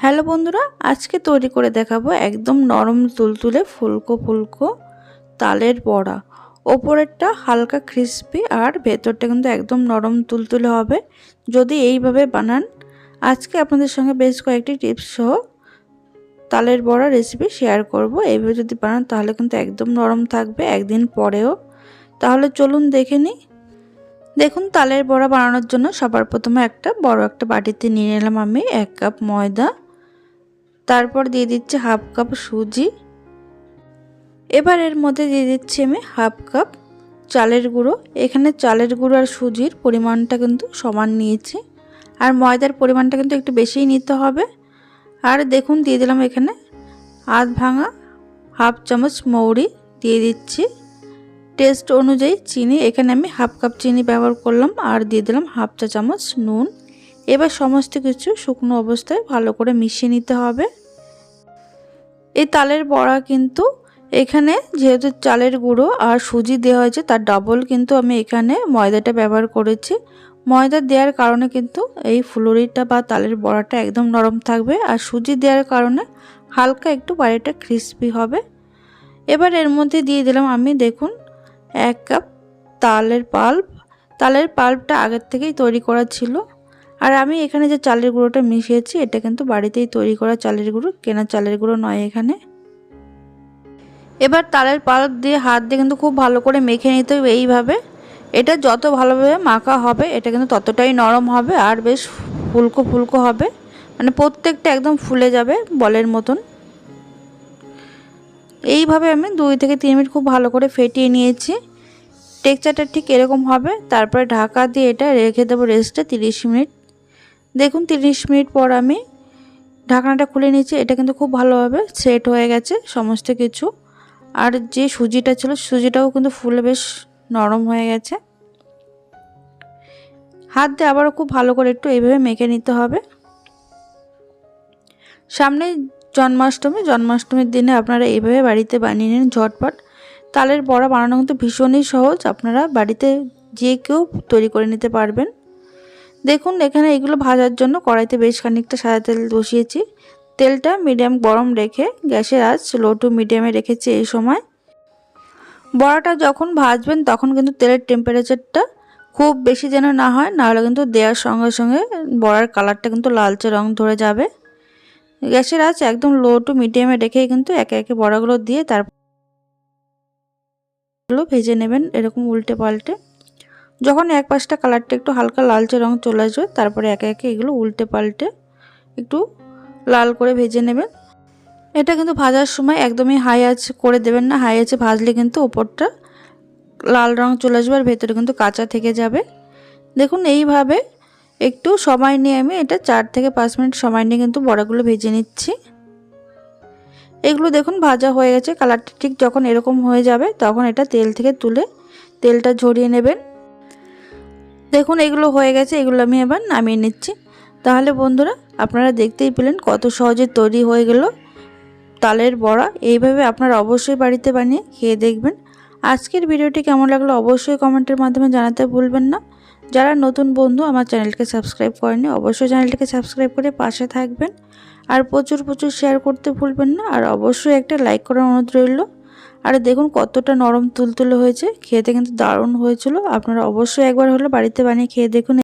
Hello বন্ধুরা, আজকে তৈরি করে দেখাবো একদম নরম তুলতুলে ফুলকো ফুলকো তালের বড়া। ওপরেরটা হালকা ক্রিস্পি আর ভেতরটা কিন্তু একদম নরম তুলতুলে হবে। যদি এইভাবে বানান, আজকে আপনাদের সঙ্গে বেশ কয়েকটি টিপস সহ তালের বড়া রেসিপি শেয়ার করব। এইভাবে যদি বানান, তাহলে কিন্তু একদম নরম থাকবে একদিন পরেও। তাহলে চলুন দেখে নিই। দেখুন, তালের বড়া বানানোর জন্য সবার প্রথমে একটা বড় একটা বাটিতে নিয়ে নিলাম আমি এক কাপ ময়দা। তারপর দিয়ে দিচ্ছি হাফ কাপ সুজি। এবার এর মধ্যে দিয়ে দিচ্ছি আমি হাফ কাপ চালের গুঁড়ো। এখানে চালের গুঁড়ো আর সুজির পরিমাণটা কিন্তু সমান নিয়েছি। আর ময়দার পরিমাণটা কিন্তু একটু বেশিই নিতে হবে। আর দেখুন, দিয়ে দিলাম এখানে আধ ভাঙা হাফ চামচ মৌরি দিয়ে দিচ্ছি। টেস্ট অনুযায়ী চিনি, এখানে আমি হাফ কাপ চিনি ব্যবহার করলাম। আর দিয়ে দিলাম হাফ চা চামচ নুন। এবার সমস্ত কিছু শুকনো অবস্থায় ভালো করে মিশিয়ে নিতে হবে। এই তালের বড়া কিন্তু এখানে যেহেতু চালের গুঁড়ো আর সুজি দেওয়া হয়েছে, তার ডাবল কিন্তু আমি এখানে ময়দাটা ব্যবহার করেছি। ময়দা দেওয়ার কারণে কিন্তু এই ফুলুরিটা বা তালের বড়াটা একদম নরম থাকবে আর সুজি দেওয়ার কারণে হালকা একটু বাইরেটা ক্রিস্পি হবে। এবার এর মধ্যে দিয়ে দিলাম আমি, দেখুন, এক কাপ তালের পাল্প। তালের পাল্পটা আগের থেকেই তৈরি করা ছিল। আর আমি এখানে যে চালের গুঁড়োটা মিশিয়েছি, এটা কিন্তু বাড়িতেই তৈরি করা চালের গুঁড়ো, কেনা চালের গুঁড়ো নয় এখানে। এবার তালের পাল্প দিয়ে হাত দিয়ে কিন্তু খুব ভালো করে মেখে নিতে হবে এইভাবে। এটা যত ভালোভাবে মাখা হবে, এটা কিন্তু ততটাই নরম হবে আর বেশ ফুলকো ফুলকো হবে। মানে প্রত্যেকটা একদম ফুলে যাবে বলের মতন। এইভাবে আমি দুই থেকে তিন মিনিট খুব ভালো করে ফেটিয়ে নিয়েছি। টেক্সচারটা ঠিক এরকম হবে। তারপরে ঢাকা দিয়ে এটা রেখে দেবো রেস্টে তিরিশ মিনিট। দেখুন, তিরিশ মিনিট পর আমি ঢাকনাটা খুলে নিয়েছি। এটা কিন্তু খুব ভালোভাবে সেট হয়ে গেছে সমস্ত কিছু। আর যে সুজিটা ছিল, সুজিটাও কিন্তু ফুলে বেশ নরম হয়ে গেছে। হাত দিয়ে আবারও খুব ভালো করে একটু এইভাবে মেখে নিতে হবে। সামনে জন্মাষ্টমী, জন্মাষ্টমীর দিনে আপনারা এইভাবে বাড়িতে বানিয়ে নিন ঝটপট। তালের বড়া বানানো কিন্তু ভীষণই সহজ, আপনারা বাড়িতে যে কেউ তৈরি করে নিতে পারবেন। দেখুন, এখানে এগুলো ভাজার জন্য কড়াইতে বেশ খানিকটা সাদা তেল বসিয়েছি। তেলটা মিডিয়াম গরম রেখে, গ্যাসের আঁচ লো টু মিডিয়ামে রেখেছি এই সময়। বড়াটা যখন ভাজবেন, তখন কিন্তু তেলের টেম্পারেচারটা খুব বেশি যেন না হয়, নাহলে কিন্তু দেওয়ার সঙ্গে সঙ্গে বড়ার কালারটা কিন্তু লালচে রং ধরে যাবে। গ্যাসের আঁচ একদম লো টু মিডিয়ামে রেখেই কিন্তু একে একে বড়াগুলো দিয়ে তারপর ভেজে নেবেন এরকম উল্টে পাল্টে। যখন এক পাশটা কালারটা একটু হালকা লালচে রং চলে আসবে, তারপরে একে একে এগুলো উল্টে পাল্টে একটু লাল করে ভেজে নেবেন। এটা কিন্তু ভাজার সময় একদমই হাই আঁচ করে দেবেন না হাই আঁচে ভাজলে কিন্তু ওপরটা লাল রং চলে আসবে আর ভেতরে কিন্তু কাঁচা থেকে যাবে। দেখুন, এইভাবে একটু সময় নিয়ে আমি এটা চার থেকে পাঁচ মিনিট সময় নিয়ে কিন্তু বড়াগুলো ভেজে নিচ্ছি। এগুলো দেখুন ভাজা হয়ে গেছে, কালারটা ঠিক যখন এরকম হয়ে যাবে তখন এটা তেল থেকে তুলে তেলটা ঝরিয়ে নেবেন। দেখুন, এগুলো হয়ে গেছে, এগুলো আমি এবার নামিয়ে নিচ্ছি। তাহলে বন্ধুরা, আপনারা দেখতেই পেলেন কত সহজে তৈরি হয়ে গেল তালের বড়া। এইভাবে আপনারা অবশ্যই বাড়িতে বানিয়ে খেয়ে দেখবেন। আজকের ভিডিওটি কেমন লাগল অবশ্যই কমেন্টের মাধ্যমে জানাতে ভুলবেন না। যারা নতুন বন্ধু, আমার চ্যানেলকে সাবস্ক্রাইব করেনি অবশ্যই চ্যানেলটিকে সাবস্ক্রাইব করে পাশে থাকবেন। আর প্রচুর প্রচুর শেয়ার করতে ভুলবেন না। আর অবশ্যই একটা লাইক করার অনুরোধ রইল। আর দেখুন কতটা নরম তুলতুলে হয়েছে, খেতে কিন্তু দারুণ হয়েছিল। আপনারা অবশ্যই একবার হলে বাড়িতে বানিয়ে খেয়ে দেখুন।